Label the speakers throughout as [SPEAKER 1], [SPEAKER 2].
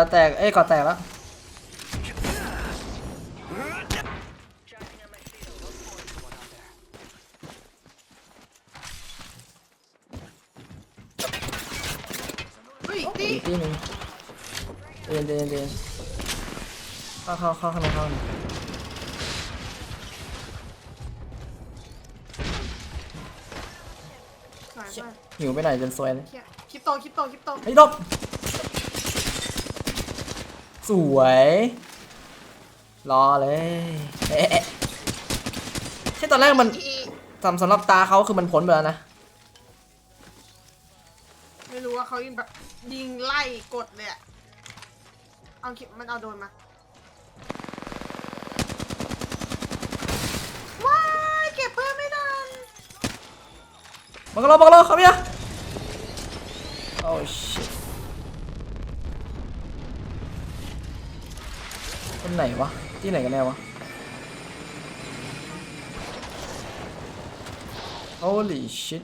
[SPEAKER 1] ก่อแตก เอ้ยก่อแตกแล้ว
[SPEAKER 2] เฮ้ยตี
[SPEAKER 1] อีกที่หนึ่งเดินเดินเดินเข้าเข้าเข้าข้างในเข้าข้างใน
[SPEAKER 2] สวยมาก
[SPEAKER 1] หิวไปหน่อยจนซวยเลย
[SPEAKER 2] เหี้ยคริปโตคริปโตคริปโต
[SPEAKER 1] ไอ้ยลบ สวย รอเลยเอ๊ะใช่ตอนแรกมันสำสำหรับตาเขาคือมันพ้นไปแล้วนะ
[SPEAKER 2] ไม่รู้ว่าเขายิงแบบยิงไล่กดเลยอะเอาคลิปมันเอาโดนมา ว้ายเก็บเพิ่มไม่ทัน
[SPEAKER 1] บังกะโลบังกะโลเขาไปอะโอ้ชิ คนไหนวะ ที่ไหนกันแน่วะ Holy shit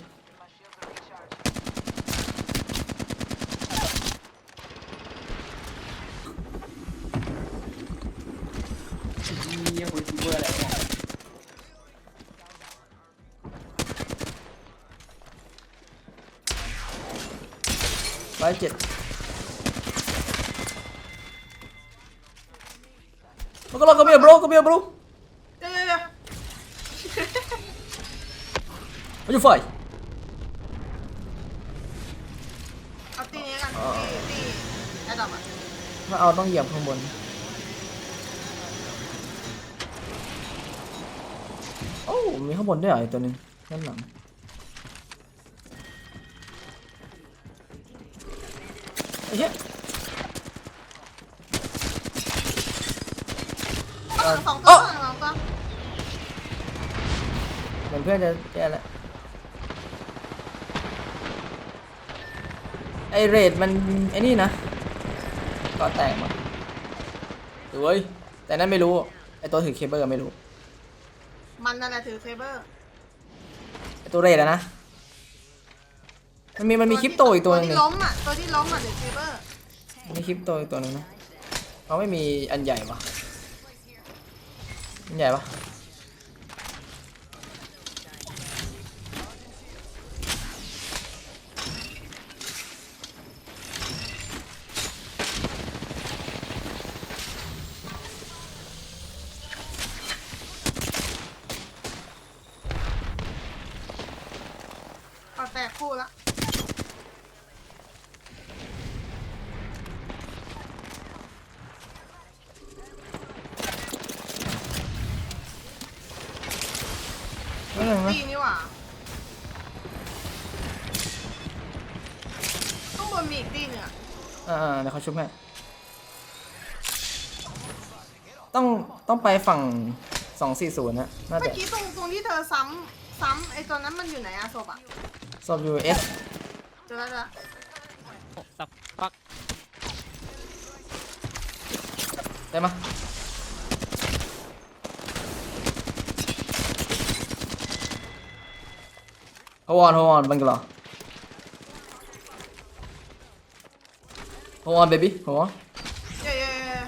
[SPEAKER 3] เยี่ยคุยซูเปอร์อะไรเนี่ย
[SPEAKER 1] ร้อยเจ็ด บังกะโล come here bro come here bro
[SPEAKER 2] เดี๋ยวเดี๋ยวเดี๋ยว
[SPEAKER 1] What you fight
[SPEAKER 2] เอาตีนี้กัน
[SPEAKER 1] อ๋อ
[SPEAKER 2] ตีตีแอดดับอะ
[SPEAKER 1] ถ้าเอาต้องเหยียบข้างบน โอ้ มีข้างบนด้วยเหรอไอตัวหนึงด้านหลัง ไอ้เหี้ย
[SPEAKER 2] อาสอง
[SPEAKER 1] เอ้
[SPEAKER 2] ตัวาสองตัว
[SPEAKER 1] เหมือนเพื่อนจะแย่แล้วไอเรดมันไอ้นี่นะก็แตกหมดสวยแต่นั่นไม่รู้ไอตัวถือเคเบิลไม่รู้
[SPEAKER 2] มันนั่นแหละถือเซเบอร์
[SPEAKER 1] ไอตัวเรดอะนะมันมีมันมีคลิปโตอีกตัวหนึง
[SPEAKER 2] ที่
[SPEAKER 1] นี่
[SPEAKER 2] ล้มอะตัวที่ล้มอะถือเซเบอร์
[SPEAKER 1] มีคลิปโตอีกตัวหนึงนะเขาไม่มีอันใหญ่ปะ อันใหญ่ปะ
[SPEAKER 2] เอาแตกคู่ละ
[SPEAKER 1] ไม่หนึ่งนะ
[SPEAKER 2] ตีนี่หว่าข้างบนมีอีกตีหนึ่งอะ
[SPEAKER 1] อ่าๆเดี๋ยวเขาชุบให้ต้องต้องไปฝั่งสองสี่ศูนย์นะน่า
[SPEAKER 2] เมื่
[SPEAKER 1] จะ
[SPEAKER 2] อกี้ตรงตรงที่เธอซ้ำซ้ำไอ้ตัวนั้นมันอยู่ไหนอะศพอะ
[SPEAKER 1] สอบยูเอส
[SPEAKER 2] เจอแล้วเจอแล้ว
[SPEAKER 3] สับปัก
[SPEAKER 1] ได้มะ โฮวอนโฮวอนบังกลอโฮวอนเบบี้โฮวอน
[SPEAKER 2] เย้เย้เย้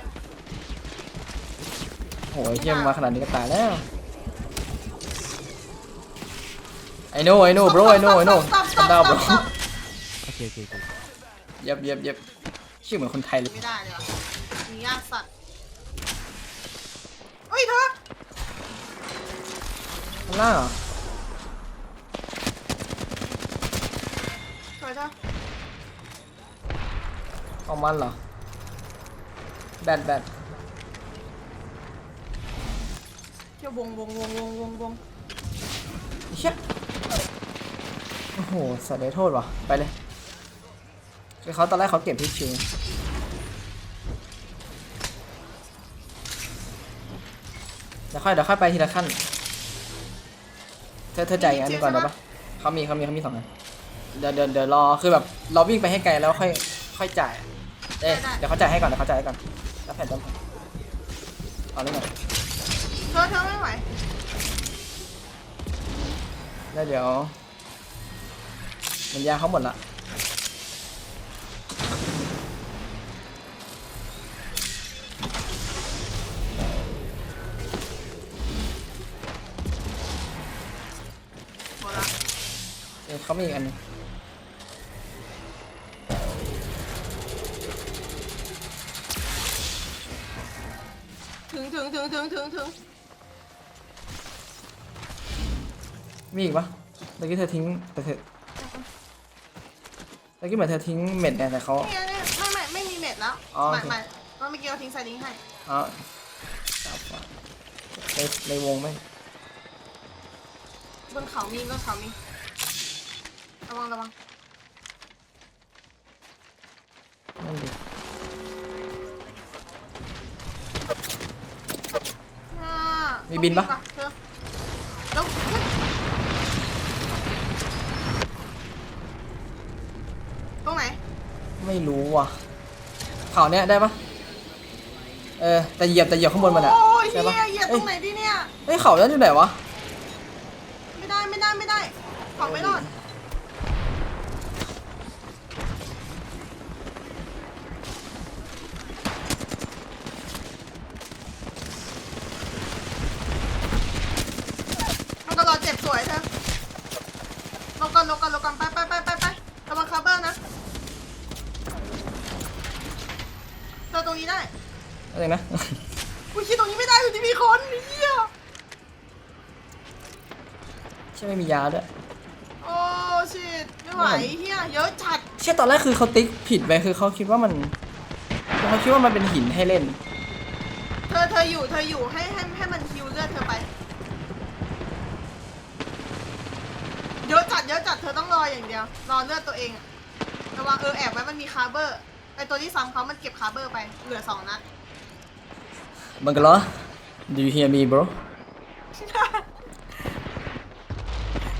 [SPEAKER 1] โหยเยี่ยมมาขนาดนี้ก็ตายแล้ว I know I know bro I know I know
[SPEAKER 2] สต็อปสต็อ
[SPEAKER 1] ดาว
[SPEAKER 2] ป
[SPEAKER 1] bro
[SPEAKER 2] สต็อป
[SPEAKER 3] โอเคโอเคโอเค
[SPEAKER 1] เย็บเย็บเย็บชื่อเหมือนคนไทยเลย
[SPEAKER 2] ไม่ได้เลยว่ะมียากสัตว์เฮ้ยเธอ
[SPEAKER 1] ข้างล่างเหรอ
[SPEAKER 2] สวยเธอ
[SPEAKER 1] ของมันเหรอ แบดแบด
[SPEAKER 2] เที่ยววงวงวงวงวงวง
[SPEAKER 1] เชี่ยโอ้โหสัตว์ได้โทษว่ะ ไปเลยคือเขาตอนแรกเขาเก็บที่ชิวเดี๋ยวค่อยเดี๋ยวค่อยไปทีละขั้น เธอเธอจ่ายอีกอันหนึงก่อนได้ปะเขามีเขามีเขามีสองอัน เดี๋ยวเดี๋ยวเดี๋ยวรอคือแบบเราวิ่งไปให้ไกลแล้วค่อยค่อยจ่ายเอ๊ะเดี๋ยวเขาจ่ายให้ก่อนเดี๋ยวเขาจ่ายให้ก่อนแล้วแผ่นต้องเอาเรื่องก่อน
[SPEAKER 2] เธอเธอไม่ไหว
[SPEAKER 1] แล้เดี๋ยวมันยาเขาหมดละเขามีอีกอันนึง
[SPEAKER 2] ถึงถึงถึงถึงถึงถึง
[SPEAKER 1] มีอีกปะเมื่อกี้เธอทิ้งแต่เธอเมื่อกี้เหมือนเธอทิ้งเม็ดเนี่ยแต่เขา
[SPEAKER 2] นี่ไงเนี่ยไม่ไม่ไม่มีเม็ดแล้ว
[SPEAKER 1] อ๋อ
[SPEAKER 2] ห
[SPEAKER 1] โอ
[SPEAKER 2] มาย
[SPEAKER 1] เค
[SPEAKER 2] หมายว่าเมื่อกี้เราทิ้งไซลิงให้
[SPEAKER 1] เอ๋อในในวงไหม
[SPEAKER 2] บนเขามีบนเขามีระวังระวัง
[SPEAKER 1] มีบินปะ
[SPEAKER 2] เธอแล้วเฮ้ยตรงไหน
[SPEAKER 1] ไม่รู้ว่ะเขาเนี้ยได้ปะเออแต่เหยียบแต่เหยียบข้างบนมันอะ
[SPEAKER 2] โอ้ยเฮี
[SPEAKER 1] ใช่ปะ
[SPEAKER 2] ยเหยียบต
[SPEAKER 1] เอ้
[SPEAKER 2] ร
[SPEAKER 1] ย
[SPEAKER 2] งไหนดิเนี่ย
[SPEAKER 1] เฮ้ยเขานั้นอยู่ไหนวะ
[SPEAKER 2] ไม่ได้ไม่ได้ไม่ได้เขาไม่รอดมันก็รอเจ็บสวยเธอลงก่อนลงก่อนลงก่อนไปไปไปไปไประวังคาร์เบอร์นะเจอต รงนี้ได้
[SPEAKER 1] อะไรนะ
[SPEAKER 2] อุ้ยคิดตรงนี้ไม่ได้อยู่ที่มีคนเฮีย
[SPEAKER 1] ใช่ไม่มียาด้วย
[SPEAKER 2] โอ้ชิตไม่ไหวเฮียเยอะจัด
[SPEAKER 1] เชื่อตอนแรกคือเขาติ๊กผิดไปคือเขาคิดว่ามันเขาคิดว่ามันเป็นหินให้เล่น
[SPEAKER 2] เธอเธออยู่เธออยู่ให้ให้ให้มันฮิวเลือดเธอไปเยอะจัดเยอะจัดเธอต้องรออย่างเดียวรอเลือดตัวเองอะระวังเออแอบไว้มันมีคาร์เบอร์ ไอตัวที่ซ้ำเขามันเก็บคาร์เบอร์ไป เหลือสองนัด
[SPEAKER 1] บังกะลอ Do you hear me bro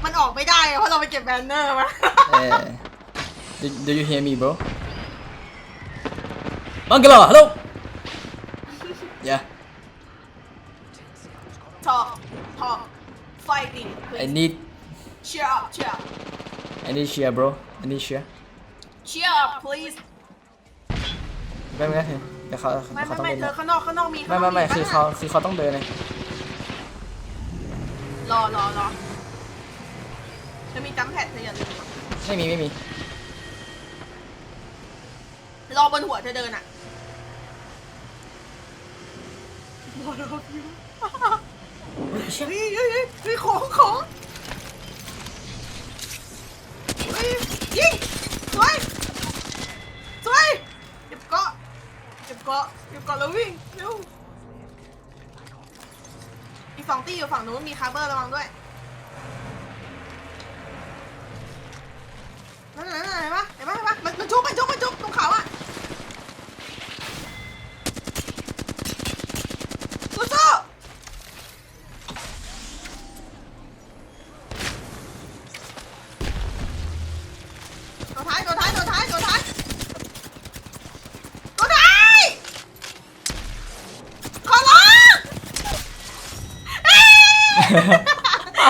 [SPEAKER 2] มันออกไม่ได้อะเพราะเราไปเก็บแบนเนอร์มา
[SPEAKER 1] เออ Do Do you hear me bro บังกะลอ hello Yeah
[SPEAKER 2] talk talk fighting
[SPEAKER 1] I need
[SPEAKER 2] cheer up cheer up
[SPEAKER 1] I need cheer bro I need cheer
[SPEAKER 2] cheer up please
[SPEAKER 1] ไม่ ไม่ไม่เดี๋ยวเขา
[SPEAKER 2] ไม่
[SPEAKER 1] เขา
[SPEAKER 2] ไม่
[SPEAKER 1] ต้อง
[SPEAKER 2] ไม่
[SPEAKER 1] เล่น
[SPEAKER 2] เธอ
[SPEAKER 1] นะ
[SPEAKER 2] ข้างนอกข้างนอกมี
[SPEAKER 1] ไม่ไม่ไม่
[SPEAKER 2] ข้างนก
[SPEAKER 1] คือเขาคือเขาต้องเดินเลย
[SPEAKER 2] รอรอรอเธอมีจัมแพดเธออย่าลืม
[SPEAKER 1] ไม่มีไม่มี
[SPEAKER 2] รอบนหัวเธอเดินอะรอรอพิว
[SPEAKER 1] เฮ้ยเชี่ย
[SPEAKER 2] เฮ้ยเฮ้ยเฮ้ยเฮ้ยของของเฮ้ยยิง เก็บเกาะเก็บเกาะแล้ววิ่งเร็วอีกสองตีอยู่ฝั่งนู้นมีคาร์เบอร์ระวังด้วย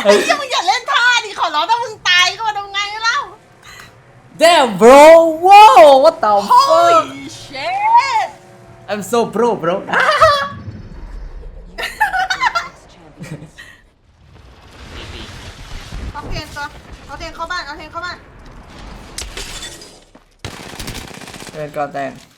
[SPEAKER 2] อ้เหี้ยมึงอย่าเล่นท่าดิขอร้องถ้ามึงตายก็มาทำไงเล่า
[SPEAKER 1] Damn bro Wow what the fuck
[SPEAKER 2] Holy shit
[SPEAKER 1] I'm so pro bro
[SPEAKER 2] เอาเทนตัวเอาเทนเข้าบ้านเอาเทนเข้าบ้าน
[SPEAKER 1] เป็นกอแตง
[SPEAKER 2] ชั้น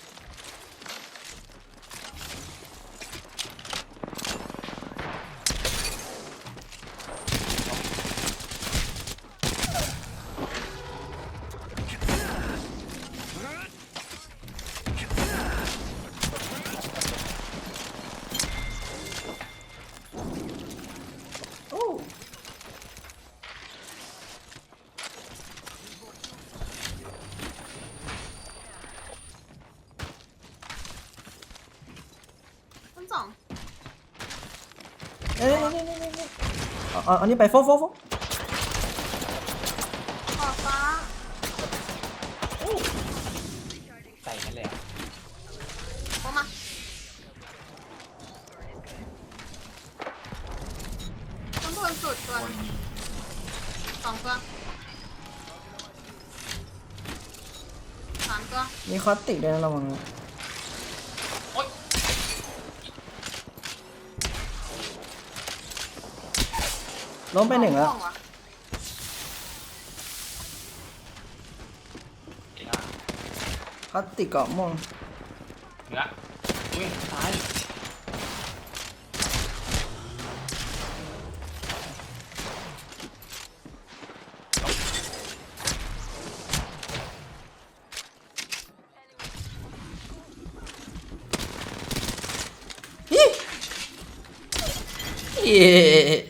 [SPEAKER 1] เอาเอาอันนี้ไปโฟกโฟกโฟก
[SPEAKER 2] ขอบฟ้า
[SPEAKER 3] ใส่กันเลยอะ
[SPEAKER 2] เข้ามาข้างบนสุดตัวหนึ่งสองตัวสามตัว
[SPEAKER 1] มีคอสติกด้วยนะระวังนะ ล้มไปหนึ่งแล้ว พลาสติกเกาะม่วง
[SPEAKER 3] เหนืออุ้ตาย
[SPEAKER 1] เย้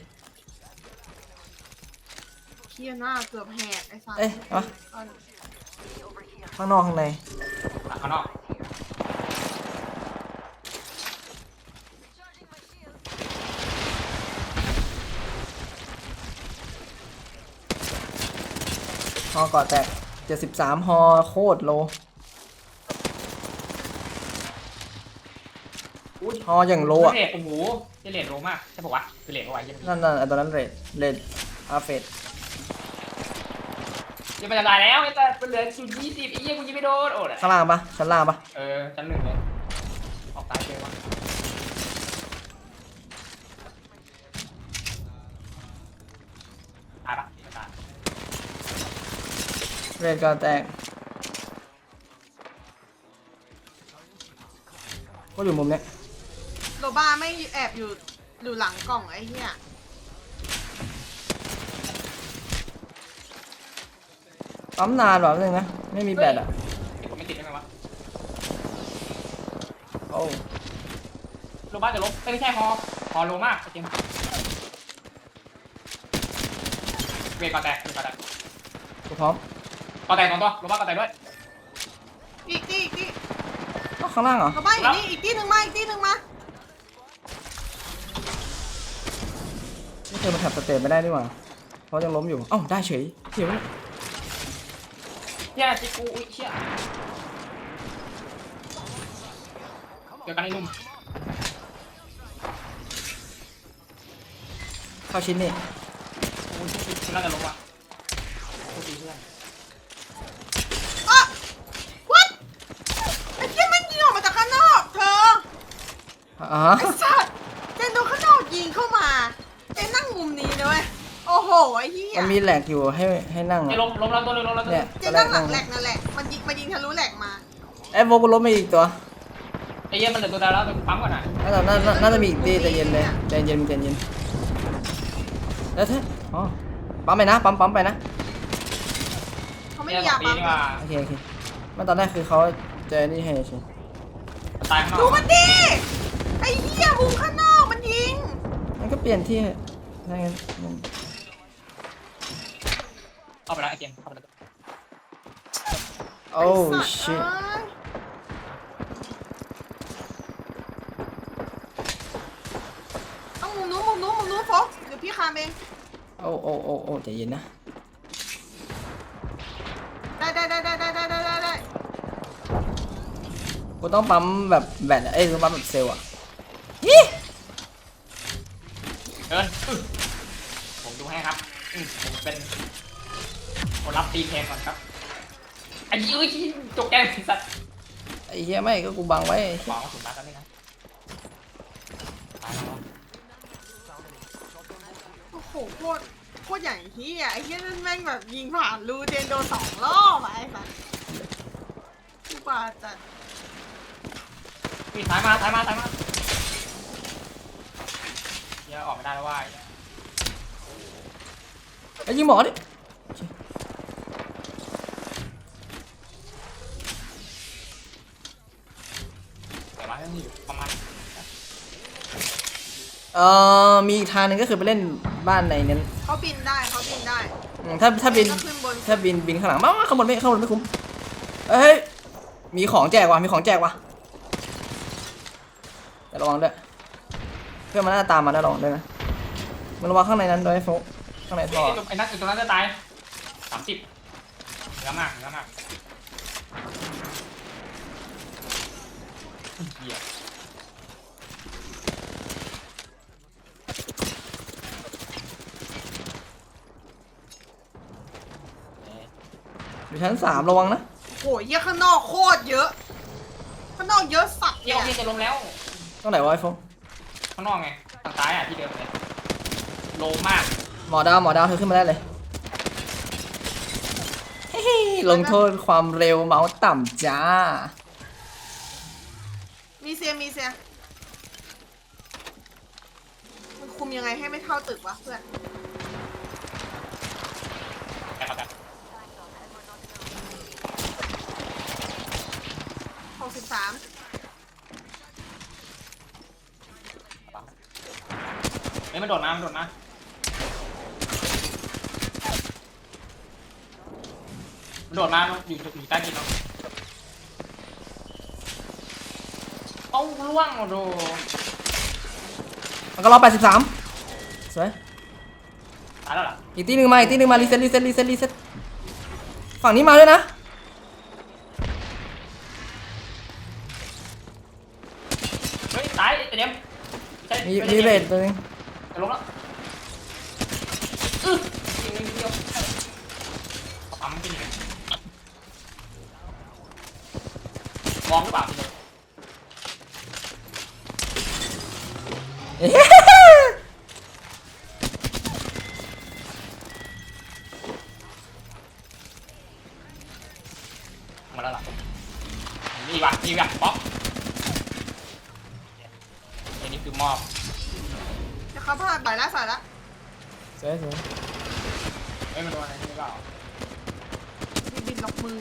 [SPEAKER 2] เกือบแหกไอ้สัส
[SPEAKER 1] เอ๊ะเอา
[SPEAKER 2] เอา
[SPEAKER 1] ข้างนอกข้างใน
[SPEAKER 3] หลังข้างนอก
[SPEAKER 1] ฮอเกาะแตก73ฮอโคตรโล
[SPEAKER 3] อุ้ย
[SPEAKER 1] ฮออย่างโลอะ
[SPEAKER 3] เรทโอ้โหเจเลทโลมากใช่ปะวะเจเลทเอาไว้ยัง
[SPEAKER 1] นั่นนั่นไอ้ตอนนั้นเรดเรดอาเฟด
[SPEAKER 3] ยังไม่จะตายแล้วไอ้แต่เป็นเหลือจุดยี่สิบไอ้เหี้ยกูยิงไม่โดนโอ้ย
[SPEAKER 1] ข้างล่างปะชั้นล่างปะ
[SPEAKER 3] เออชั้นหนึ่งเลยออกตายเจอวะตายปะไม่ตาย
[SPEAKER 1] เรดเกาะแตกก็อยู่มุมเนี้ย
[SPEAKER 2] โรบ้าไม่แอบอยู่อยู่หลังกล่องไอ้เหี้ย
[SPEAKER 1] ปั๊มนานแบบนึงนะ ไม่มีแบตอะ
[SPEAKER 3] ติดผมไม่ติดได้ไหมวะ
[SPEAKER 1] โอ้
[SPEAKER 3] โลบ้าจะลบเอ้ยไม่ใช่ฮอฮอโลมากไอ้เจมส์เวทก่อนแตกเวทก่อนแตก
[SPEAKER 1] กูพร้อม
[SPEAKER 3] ก่อนแตกสองตัวโลบ้าก่อนแตกด้วย
[SPEAKER 2] อีกที่อีกที่
[SPEAKER 1] อ้าวข้างล่างเหรอ
[SPEAKER 2] โรบ้าอยู่นี่อีกที่หนึ่งมาอีกที่หนึ่งมา
[SPEAKER 1] ไม่เคยมาแถบสเตจไม่ได้นี่หว่าเพราะยังล้มอยู่เอ้าได้เฉยเดี๋ยว
[SPEAKER 3] เฮียจิกูอุ้ยเชี่ยเจอกันไอ้หนุ่ม
[SPEAKER 1] เข้าชิ้นนี่
[SPEAKER 3] โอ้ยคุณน่าจะลงว่ะโคตรดีเพื่อน
[SPEAKER 2] อะวัดไอ้เหี้ยมันยิงออกมาจากข้างนอกเธอ
[SPEAKER 1] อ่า
[SPEAKER 2] ไอ้สั ไอ้เหี้ย
[SPEAKER 1] มันมีแหลกอยู่ให้ให้นั่ง
[SPEAKER 3] ไอ้
[SPEAKER 1] อะ
[SPEAKER 3] ลงลงแล้วตัวหนึงลงแล้วตัวห
[SPEAKER 1] เนี่
[SPEAKER 3] นึ
[SPEAKER 1] ย
[SPEAKER 3] ง
[SPEAKER 2] เจ
[SPEAKER 1] ตอนนแร
[SPEAKER 2] นั่
[SPEAKER 1] ก
[SPEAKER 2] งหลั
[SPEAKER 1] นั่
[SPEAKER 2] ง
[SPEAKER 1] ง
[SPEAKER 2] แหลกนั่นแหละ มันยิงมันยิงทะลุแหลกมา
[SPEAKER 1] ไอ้โวกูล้มไปอีกตัว
[SPEAKER 3] ไอ้เหี้ยมันเหลือตัวเดียวแล้วตัวปั๊มก่อนอะ
[SPEAKER 1] น่าจะน่าน่าน่าจะมีอีกตีใจเย็นเลยใจเย็นใจเย็นแล้วเธออ๋อปั๊มไปนะปั๊มปั๊มไปนะ
[SPEAKER 2] เขาไม่
[SPEAKER 3] เนี่ย
[SPEAKER 2] มียา
[SPEAKER 3] ปี
[SPEAKER 2] ปั๊ม
[SPEAKER 3] นี่ว่า
[SPEAKER 1] โอเคโอเคมันตอนแรกคือเขาเจอนี่ให้เฉย
[SPEAKER 3] ตายข้างน
[SPEAKER 2] ดู
[SPEAKER 3] อก
[SPEAKER 2] มันดิไอ้เหี้ยมุมข้างนอกมันยิง
[SPEAKER 1] มันก็เปลี่ยนที่ถ้างั้นมัน
[SPEAKER 3] เข้าไปแล้วไอ้เกมเข้าไปแล้ว
[SPEAKER 1] โอ้
[SPEAKER 2] ไสัตว์
[SPEAKER 1] ชิต
[SPEAKER 2] เอ้ยต้องมุมนู้นมุมนู้นมุมนู้นโฟกเดี๋ยวพี่คามเอง
[SPEAKER 1] โอ้โอ้โอ้โอ้ใจเย็นนะ
[SPEAKER 2] ได้ได้ได้ได้ได้ได้ได้ได้ได้
[SPEAKER 1] กูต้องปั๊มแบบแบตอะเอ้ยกูปั๊มแบบเซลล์อะ
[SPEAKER 3] เดินอึ๊บผมดูให้ครับอืมผมเป็น คนรับตีแทนก่อนครับไอ้ยี่อุ้ยจกแก้มสัตว์
[SPEAKER 1] ไอ้เหี้ยไม่ก็กูบังไว้ไอ้เหี้
[SPEAKER 3] บอยกว่าสุดนัดแล้วนี่นะตายแล้ว
[SPEAKER 2] โอ้โหโคตรโคตรอย่างเฮียไอ้เฮียนั่นแม่งแบบยิงผ่านรูเจนโดนสองรอบอะไอ้สัสกูบาจัด
[SPEAKER 3] ปีท้ายมาท้ายมาท้ายมาเดี๋ยวออกไม่ได้แล้วว่า
[SPEAKER 1] ไอ้ยิงหมอดิ เอ่อมีอีกทางหนึ่งก็คือไปเล่นบ้านในนั้น
[SPEAKER 2] เขาบินได้เขาบินได้
[SPEAKER 1] อืมถ้าถ้าบิน
[SPEAKER 2] ก็ขึ้นบน
[SPEAKER 1] ถ้าบินบินข้างหลังมามาข้างบนไม่ข้างบนไม่คุ้มเอ้ยมีของแจกว่ะมีของแจกว่ะแต่ระวังด้วยเพื่อนมันน่าจะตามมาได้ระวังด้วยนะมันระวังข้างในนั้นด้วยไอ้โฟกข้างในท่อ
[SPEAKER 3] ไอ้นักตรงนั้นจะตายสามสิบเยอะมากเยอะมากเหี้ย
[SPEAKER 1] อยู่ชั้นสามระวังนะ
[SPEAKER 2] โอ้โหเฮียข้างนอกโคตรเยอะ ข้างนอกเยอะสัตว์
[SPEAKER 3] เหี้
[SPEAKER 2] เนี่ยย
[SPEAKER 3] โอเคจะลงแล้ว
[SPEAKER 1] ตรงไหนวะไอ้โฟก
[SPEAKER 3] ข้างนอกไงทางซ้ายอะที่เดิมเลยโลมาก
[SPEAKER 1] หมอดาวหมอดาวเธอขึ้นมาได้เลยเฮ้ยลงโทษความเร็วเมาส์ต่ำจ้า
[SPEAKER 2] มีเซียมีเซียมันคุมยังไงให้ไม่เท่าตึกวะเพื่อน
[SPEAKER 3] แต่ครับ
[SPEAKER 2] ห กสิบสาม
[SPEAKER 3] เฮ้ยมันโดดมามันโดดมามันโดดมาอยู่อยู่ใต้ดินเนาะเอ้าล่วงโด
[SPEAKER 1] มันก็รอ83สวย
[SPEAKER 3] ตายแล้วเหรอ
[SPEAKER 1] อีกตีหนึ่งมาอีกตีหนึ่งมารีเซ็ตรีเซ็ตรีเซ็ตรีเซ็ตฝั่งนี้มาด้วยนะ
[SPEAKER 3] ใช่
[SPEAKER 1] มี
[SPEAKER 3] ไใช่
[SPEAKER 1] มีเลดตัวนึง
[SPEAKER 3] จะลงแล้วอื้อยิงนิดเดียวปั๊มเป็นยังไงมองหรือเปล่าพี่โด
[SPEAKER 1] เอ๊ะ
[SPEAKER 2] เฮ้
[SPEAKER 3] ยมันโดนอะไรนี่เปล่า
[SPEAKER 2] มีบินล็อกมือ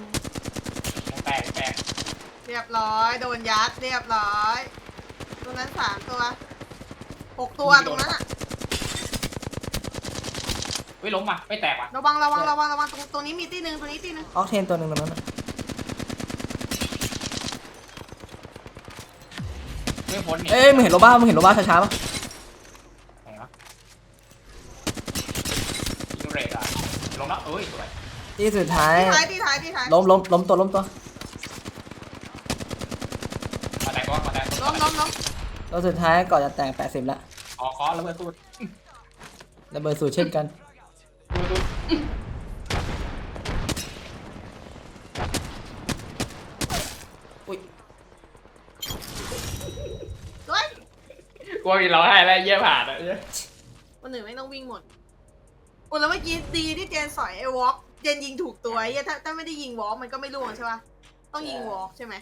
[SPEAKER 3] แตกแตก
[SPEAKER 2] เรียบร้อย โดนยัดเรียบร้อย ตรงนั้นสามตัวหกตัวตรงนั้นอะ
[SPEAKER 3] เฮ้ยล้มว่ะไม่แตกว่ะ
[SPEAKER 2] ระวังระวังระวังระวังตรงตรงนี้มีตีหนึ่งตรงนี้ตีหนึ่ง
[SPEAKER 1] ออกเทนตัวหนึ่งตรงนั้นนะ
[SPEAKER 3] ไม่พ้นนี่
[SPEAKER 1] เอ้ยมึงเห็นโรบ้ามึงเห็นโรบ้าช้าๆปะ
[SPEAKER 3] ไหนวะยิงเรดอะลงแล้วเอ้ยสวย
[SPEAKER 1] ที่สุดท้าย
[SPEAKER 2] ตีท้ายตีท้ายตีท้าย
[SPEAKER 1] ล้มล้มล้มตัวล้มตัว
[SPEAKER 3] มาแตกตัวมาแตกตัว
[SPEAKER 2] ล้มล้มล้ม
[SPEAKER 1] ตัวสุดท้ายก่อนจะแตก80แล้ว
[SPEAKER 3] ขอขอระเบิดตูด
[SPEAKER 1] ระเบิดสูตรเช่นกัน
[SPEAKER 3] ตูดตูด
[SPEAKER 1] อุ้ย
[SPEAKER 2] สวย
[SPEAKER 3] กลัวมีร้องไห้แล้วเยี่ยผ่านอะเยี่ย
[SPEAKER 2] คนหนึ่งไม่ต้องวิ่งหมดอุ้ยแล้วเมื่อกี้ดีที่เจนสอยไอ้วอล์ก เจนยิงถูกตัวไอ้เหี้ยถ้าถ้าไม่ได้ยิงวอล์กมันก็ไม่ร่วงใช่ปะต้องยิงวอล์กใช่ไหม